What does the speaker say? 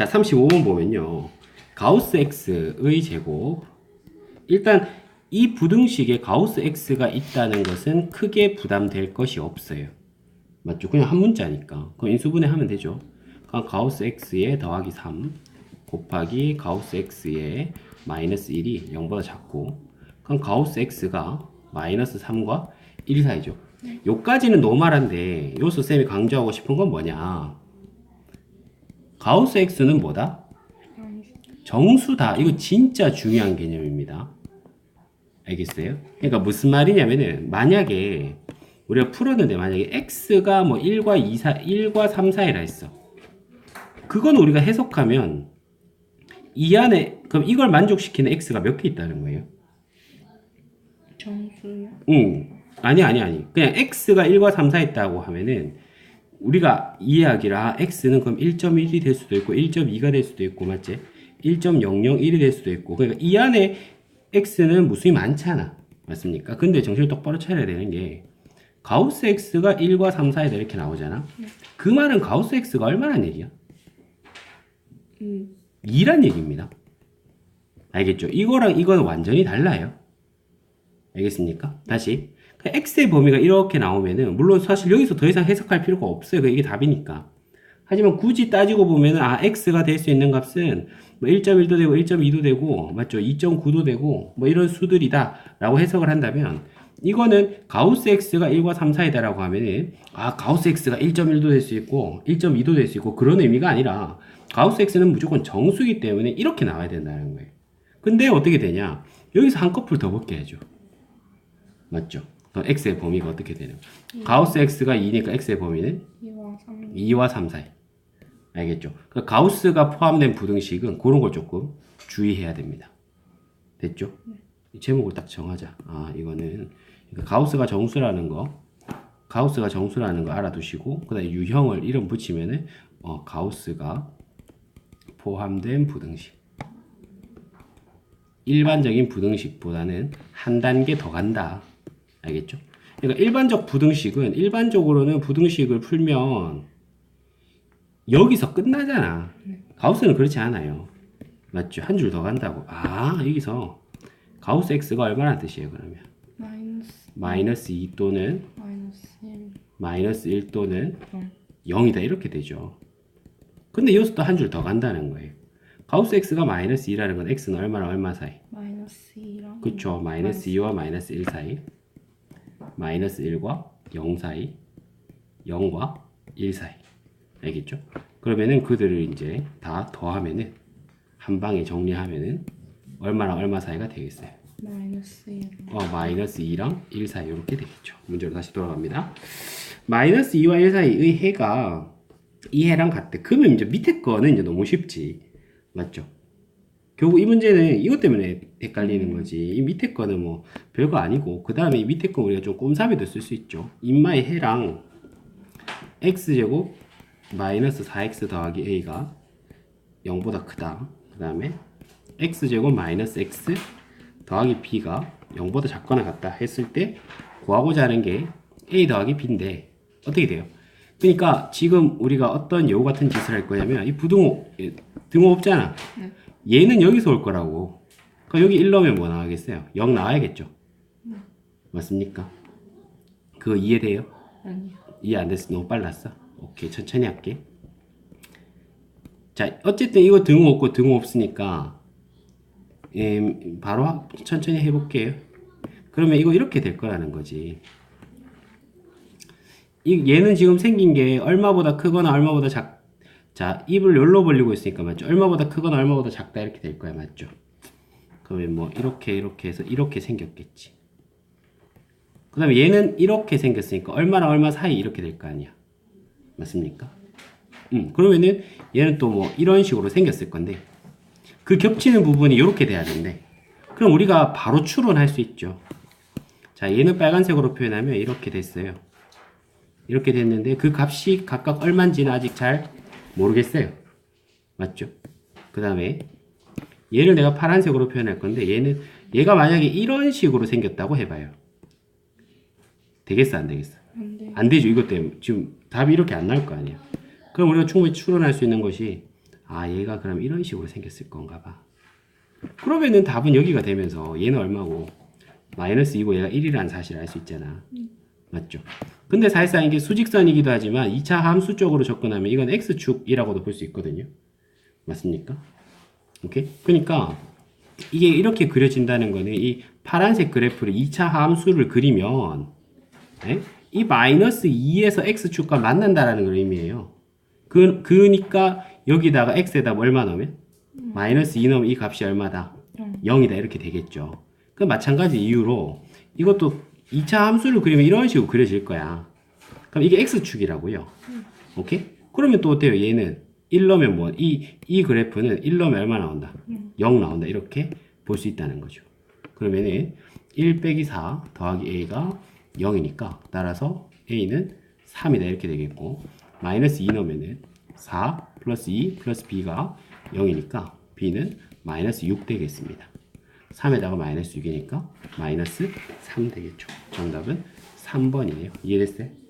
자, 35번 보면요. 가우스 x의 제곱. 일단 이 부등식에 가우스 x가 있다는 것은 크게 부담될 것이 없어요. 맞죠? 그냥 한 문자니까. 그럼 인수분해 하면 되죠. 그럼 가우스 x에 더하기 3 곱하기 가우스 x에 마이너스 1이 0보다 작고 그럼 가우스 x가 마이너스 3과 1 사이죠. 요까지는 노멀한데 요수 쌤이 강조하고 싶은 건 뭐냐? 가우스 x는 뭐다? 정수다. 이거 진짜 중요한 개념입니다. 알겠어요? 그러니까 무슨 말이냐면은 만약에 우리가 풀었는데 만약에 x가 뭐 1과 2, 4, 1과 3, 4이라 했어. 그건 우리가 해석하면 이 안에 그럼 이걸 만족시키는 x가 몇 개 있다는 거예요? 정수요? 응. 아니 아니 아니. 그냥 x가 1과 3, 4 있다고 하면은 우리가 이해하기를 아, x는 그럼 1.1이 될 수도 있고 1.2가 될 수도 있고 맞지? 1.001이 될 수도 있고 그러니까 이 안에 x는 무수히 많잖아. 맞습니까? 근데 정신을 똑바로 차려야 되는 게 가우스 x가 1과 3, 4에다 이렇게 나오잖아. 그 말은 가우스 x가 얼마란 얘기야? 음. 2란 얘기입니다. 알겠죠? 이거랑 이거는 완전히 달라요. 알겠습니까? 다시. 그 x의 범위가 이렇게 나오면은, 물론 사실 여기서 더 이상 해석할 필요가 없어요. 그 이게 답이니까. 하지만 굳이 따지고 보면은, 아, x가 될 수 있는 값은 뭐 1.1도 되고, 1.2도 되고, 맞죠? 2.9도 되고, 뭐 이런 수들이다. 라고 해석을 한다면, 이거는 가우스 x가 1과 3, 4이다라고 하면은, 아, 가우스 x가 1.1도 될 수 있고, 1.2도 될 수 있고, 그런 의미가 아니라, 가우스 x는 무조건 정수이기 때문에 이렇게 나와야 된다는 거예요. 근데 어떻게 되냐? 여기서 한 커플 더 해줘. 맞죠? X의 범위가 어떻게 되는 거야? 가우스 x가 2니까 x의 범위는 2와 3. 2와 3 사이. 알겠죠? 그 가우스가 포함된 부등식은 그런 걸 조금 주의해야 됩니다. 됐죠? 이 제목을 딱 정하자. 아, 이거는 그러니까 가우스가 정수라는 거, 가우스가 정수라는 거 알아두시고, 그 다음에 유형을 이름 붙이면은, 어, 가우스가 포함된 부등식. 일반적인 부등식보다는 한 단계 더 간다. 알겠죠? 그러니까 일반적 부등식은 일반적으로는 부등식을 풀면 여기서 끝나잖아. 가우스는 그렇지 않아요. 맞죠? 한 줄 더 간다고. 아, 여기서 가우스 x가 얼마나 뜻이에요, 그러면? 마이너스 마이너스 2 또는 마이너스 1. 마이너스 1 또는 응. 0이다 이렇게 되죠. 근데 여기서 또 한 줄 더 간다는 거예요. 가우스 x가 마이너스 2라는 건 x는 얼마나 얼마 사이? 마이너스 2랑 그쵸. 마이너스 2와 마이너스 1 사이. 마이너스 1과 0 사이. 0과 1 사이. 알겠죠? 그러면은 그들을 이제 다 더하면은 한 방에 정리하면은 얼마랑 얼마 사이가 되겠어요? 마이너스 1. 어, 마이너스 2랑 1 사이 이렇게 되겠죠. 문제로 다시 돌아갑니다. 마이너스 2와 1 사이의 해가 이 해랑 같대. 그러면 이제 밑에 거는 이제 너무 쉽지. 맞죠? 결국 이 문제는 이것 때문에 헷갈리는 거지. 이 밑에 거는 뭐 별거 아니고 그 다음에 이 밑에 거 우리가 좀 꼼사비도 쓸 수 있죠. 인마의 해랑 x제곱 마이너스 4x 더하기 a가 0보다 크다. 그 다음에 x제곱 마이너스 x 더하기 b가 0보다 작거나 같다 했을 때 구하고자 하는 게 a 더하기 b인데 어떻게 돼요? 그러니까 지금 우리가 어떤 여우 같은 짓을 할 거냐면 이 부등호 예, 등호 없잖아. 얘는 여기서 올 거라고. 그럼 여기 1 넣으면 뭐 나와겠어요? 0 나와야겠죠. 맞습니까? 그거 이해돼요? 아니요. 이해 안 됐어. 너무 빨랐어. 오케이. 천천히 할게. 자, 어쨌든 이거 등호 없고 등호 없으니까, 음, 바로 하- 천천히 해볼게요. 그러면 이거 이렇게 될 거라는 거지. 이, 얘는 지금 생긴 게 얼마보다 크거나 얼마보다 작, 자, 입을 열로 벌리고 있으니까 맞죠? 얼마보다 크거나 얼마보다 작다 이렇게 될 거야. 맞죠? 그러면 뭐, 이렇게, 이렇게 해서 이렇게 생겼겠지. 그 다음에 얘는 이렇게 생겼으니까 얼마랑 얼마 사이 이렇게 될 거 아니야. 맞습니까? 음, 그러면은 얘는 또 뭐 이런 식으로 생겼을 건데 그 겹치는 부분이 이렇게 돼야 되는데 그럼 우리가 바로 추론할 수 있죠. 자, 얘는 빨간색으로 표현하면 이렇게 됐어요. 이렇게 됐는데 그 값이 각각 얼마인지는 아직 잘 모르겠어요. 맞죠? 그 다음에 얘를 내가 파란색으로 표현할 건데 얘는 얘가 만약에 이런 식으로 생겼다고 해봐요. 되겠어 안 되겠어? 안 돼. 안 되죠 이것 때문에 지금 답이 이렇게 안 나올 거 아니야. 그럼 우리가 충분히 추론할 수 있는 것이 아 얘가 그럼 이런 식으로 생겼을 건가 봐. 그러면은 답은 여기가 되면서 얘는 얼마고 마이너스 2고 얘가 1이라는 사실을 알 수 있잖아. 맞죠? 근데 사실상 이게 수직선이기도 하지만 2차 함수 쪽으로 접근하면 이건 x축이라고도 볼 수 있거든요. 맞습니까? 오케이? 그러니까 이게 이렇게 그려진다는 거는 이 파란색 그래프를 2차 함수를 그리면 예? 이 마이너스 2에서 x축과 만난다라는 걸 의미해요. 그, 그러니까 여기다가 x에다 얼마 넣으면? 마이너스 2 넣으면 이 값이 얼마다? 영. 0이다 이렇게 되겠죠. 그 마찬가지 이유로 이것도 2차 함수를 그리면 이런 식으로 그려질 거야. 그럼 이게 x축이라고요. 오케이? 그러면 또 어때요? 얘는 1 넣으면 뭐? 이, 이 그래프는 1 넣으면 얼마 나온다? 0 나온다. 이렇게 볼 수 있다는 거죠. 그러면은 1 빼기 4 더하기 a가 0이니까 따라서 a는 3이다. 이렇게 되겠고 마이너스 2 넣으면은 4 플러스 2 플러스 b가 0이니까 b는 마이너스 6 되겠습니다. 3에다가 마이너스 6이니까 마이너스 3 되겠죠. 정답은 3번이네요. 이해됐어요? 음.